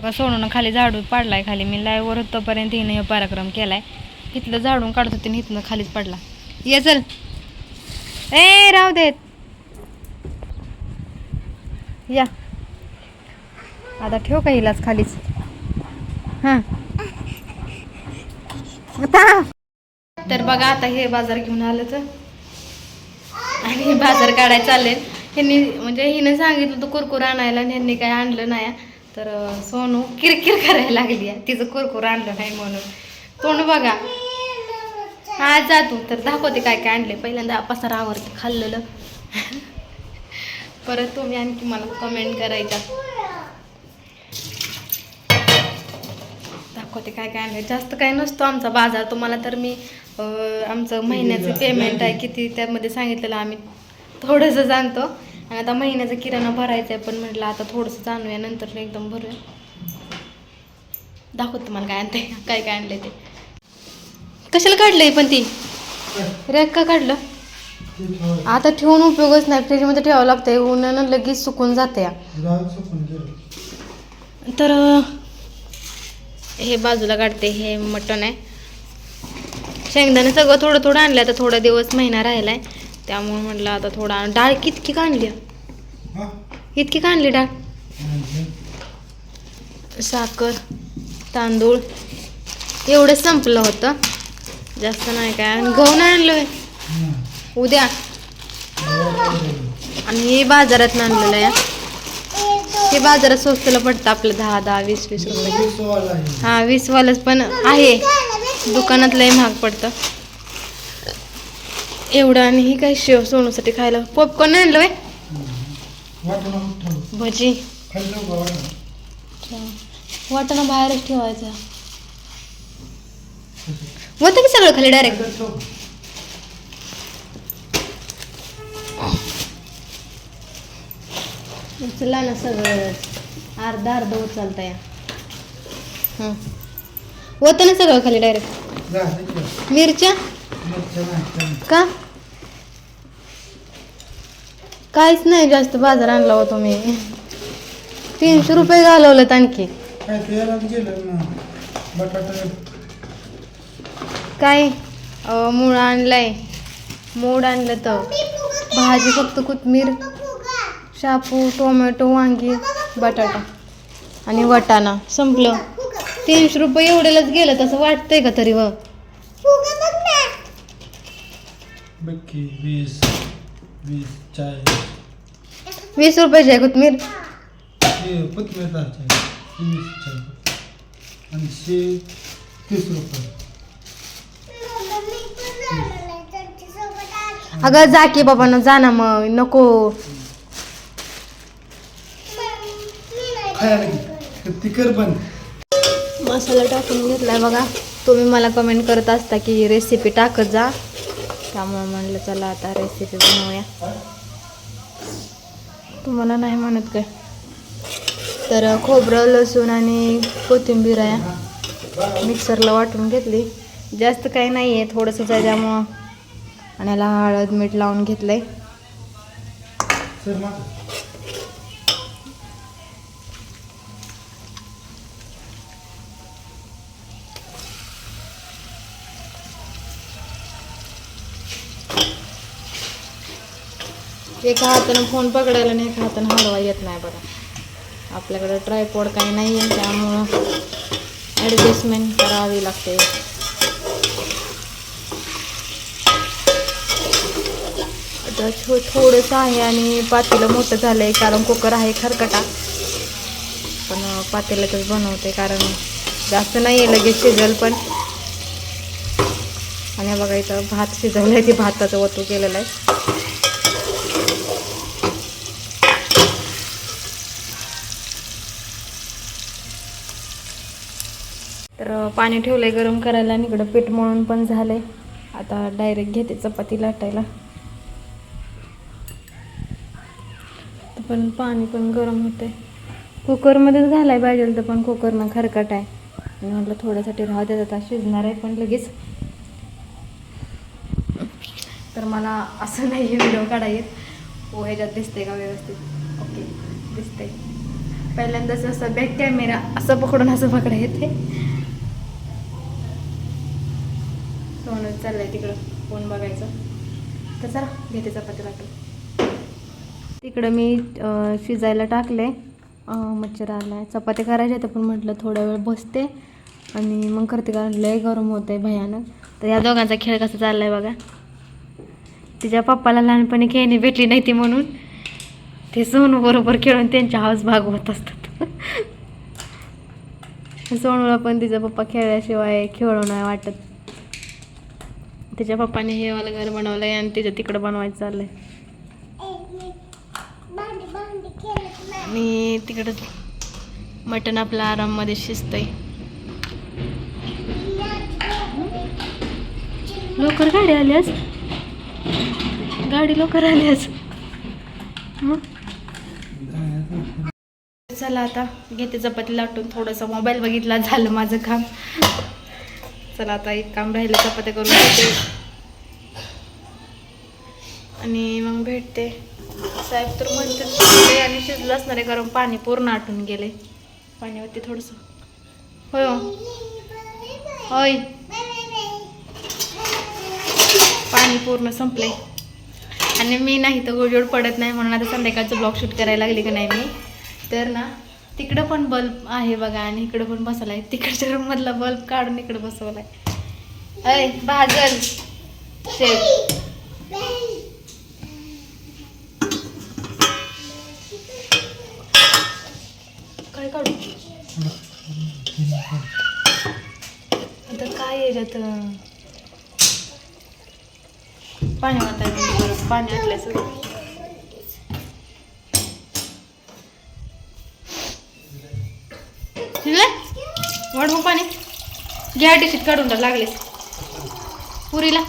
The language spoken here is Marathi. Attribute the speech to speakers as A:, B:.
A: बघा सोनून खाली झाडू पाडलाय खाली. मी लाईव्हवर होतोपर्यंत हिनं हे पराक्रम केलाय. इथलं झाडून काढत होते आणि इथनं खालीच पडला. ये चल. ए राव देत. या. आता ठेव का हिलाच खालीच? हां. तर बघा आता हे बाजार घेऊन आलं तर. आणि बाजार काढायला चालले ह्यांनी म्हणजे हिनं सांगितलं तर कुरकुर आणायला आणि ह्यांनी काय आणलं नाही. तर सोनू किरकिर करायला लागली आहे. तिचं कुरकुर आणलं नाही म्हणून. तोंड बघा. हा जा तू. तर दाखवते काय काय आणले पहिल्यांदा पसारा आवडते खाल्लेलं. परत तुम्ही आणखी मला कमेंट करायच्या दाखवते काय काय आणले जास्त काय नसतो आमचा बाजार. तुम्हाला तर मी आमचं महिन्याचं पेमेंट आहे किती त्यामध्ये सांगितलेलं आम्ही. थोडंसं जाणतो. आणि आता महिन्याचा किराणा भरायचा आहे पण म्हटलं आता थोडंसं जाणूया नंतर एकदम भरूया. दाखवत तुम्हाला काय आणते काय काय आणले ते. कशाला काढलंय पण ती? रॅक का काढलं? आता ठेवून उपयोगच नाही फ्रीजमध्ये ठेवावं लागतंय उन्हानं लगेच सुकून जाते तर हे बाजूला काढते हे मटण आहे. शेंगदाणे सगळं थोडं थोडं आणलं आता थोडा दिवस महिना राहिलाय. त्यामुळे म्हटलं आता थोडा डाळ कितकी का आणली? इतकी का आणली डाळ? साखर तांदूळ एवढं संपलं होतं. जास्त नाही काय. आणि गहू नाही आणलोय उद्या. आणि हे बाजारात आणलेलं आहे. हे बाजारात स्वस्तला पडतं आपलं दहा दहा वीस वीस रुपये. हा वीस वालच पण आहे. दुकानात लय महाग पडतं. एवढं आणि ही काय शेव सोनूसाठी खायला. पॉपकॉर्न आणलं व्हय? भजी. वाटाणा. बाहेरच ठेवायचा. होतं की सगळं खाली डायरेक्ट उचला ना सगळं. अर्धा अर्ध उचलता या. हं. होतं ना सगळं खाली डायरेक्ट मिरच्या? का? काहीच नाही जास्त बाजार आणला होतो मी. तीनशे रुपये घालवलेत आणखी. काय अं, मूळ आणलाय. मोड आणलं तर भाजी फक्त कोथमीर शापू टोमॅटो वांगी बटाटा आणि वाटाणा. संपलं. तीनशे रुपये एवढ्यालाच गेलं तसं वाटतंय का तरी व
B: बक्की वीस. वीस चाळीस.
A: वीस रुपयाची आहे कोथमीर?
B: हे कोथमीर चाळीस वीस चाळीस आणि शे तीस रुपये.
A: अगं जा की बाबा ना जा ना मग. नको.
B: खायला घे.
A: मसाला टाकून घेतलाय बघा. तुम्ही मला कमेंट करत असता की रेसिपी टाकत जा. त्यामुळे म्हणलं चला आता रेसिपी बनवूया. तुम्हाला नाही म्हणत काय? तर खोबरं लसूण आणि कोथिंबीर आहे. मिक्सरला वाटून घेतली. जास्त काही नाही आहे थोडंसंच आहे त्यामुळं आणि याला हळद मीठ लावून
B: घेतलं आहे
A: एका हातानं फोन पकडायला आणि एका हातानं हलवा येत नाही बघा. आपल्याकडं ट्रायपॉड काही नाही आहे त्यामुळं ॲडजस्टमेंट करावी लागते. आता छो थोडंसं आहे आणि पातेलं मोठं झालं आहे कारण कुकर आहे खरकटा. पण अं, पातेल्यातच बनवते कारण जास्त नाही आहे लगेच शिजल पण. आणि बघा इथं भात शिजवला आहे ते भाताचं वतू केलेलं आहे. तर पाणी ठेवलं आहे गरम करायला आणि इकडं पीठ मळून पण झालं आहे आता डायरेक्ट घेते चपाती लाटायला. तर पण पाणी पण गरम होते कुकरमध्येच घालाय पाहिजे तर पण कुकरनं खरकट आहे. आणि म्हटलं थोड्यासाठी राहू देत आता शिजणार आहे पण लगेच. तर मला असं नाही व्हिडिओ काढायत हो ह्याच्यात दिसते का व्यवस्थित? ओके दिसते पहिल्यांदाच असं बॅक कॅमेरा असं पकडून असं पकडा येते सोनं चाललंय तिकडं फोन बघायचं. तर चला घेते चपाती लाटून तिकडं मी शिजायला टाकले मच्छर आलाय. चपाती करायच्या तर पण म्हटलं थोडा वेळ बसते. आणि मग करते कारण लय गरम होत आहे भयानक. तर या दोघांचा खेळ कसा चालला आहे बघा. तिच्या पप्पाला लहानपणी खेळणी भेटली नाही ती म्हणून ते सोनू बरोबर खेळून त्यांच्या हाऊस भागवत असतात. सोनूला पण तिचा पप्पा खेळल्याशिवाय खेळू नाही वाटत. तिच्या पप्पाने हे वाला घर बनवलंय आणि तिच्या तिकडं बनवायचं चाललंय. आणि तिकडं मटण आपलं आराममध्ये शिजतंय. लवकर गाडी आल्यास गाडी लवकर आल्यास आज. चला आता घेते चपाती लाटून. थोडंसं मोबाईल बघितला झालं माझं काम. चला आता एक काम राहिलं चपात्या करून घेते. आणि मग भेटते. साहेब तर म्हणते आणि शिजलं असणार आहे कारण पाणी पूर्ण आटून गेले. पाण्यावरती थोडंसं. होय हो. होय. पाणी पूर्ण संपले आणि मी नाही तर गोडजोड पडत नाही म्हणून आता संध्याकाळचं ब्लॉग शूट करायला लागले का नाही मी. तर ना तिकडं पण बल्ब आहे बघा आणि इकडं पण बसवला आहे तिकडच्या रूममधला बल्ब काढून इकडं बसवला आहे अय भाजल. काय काढू? आता काय आहे याच्यात पाणी वाटायचं बरं पाणी आटलं वाढवू पाणी. घ्या टिशीत काढून टाक लागलेस पुरीला.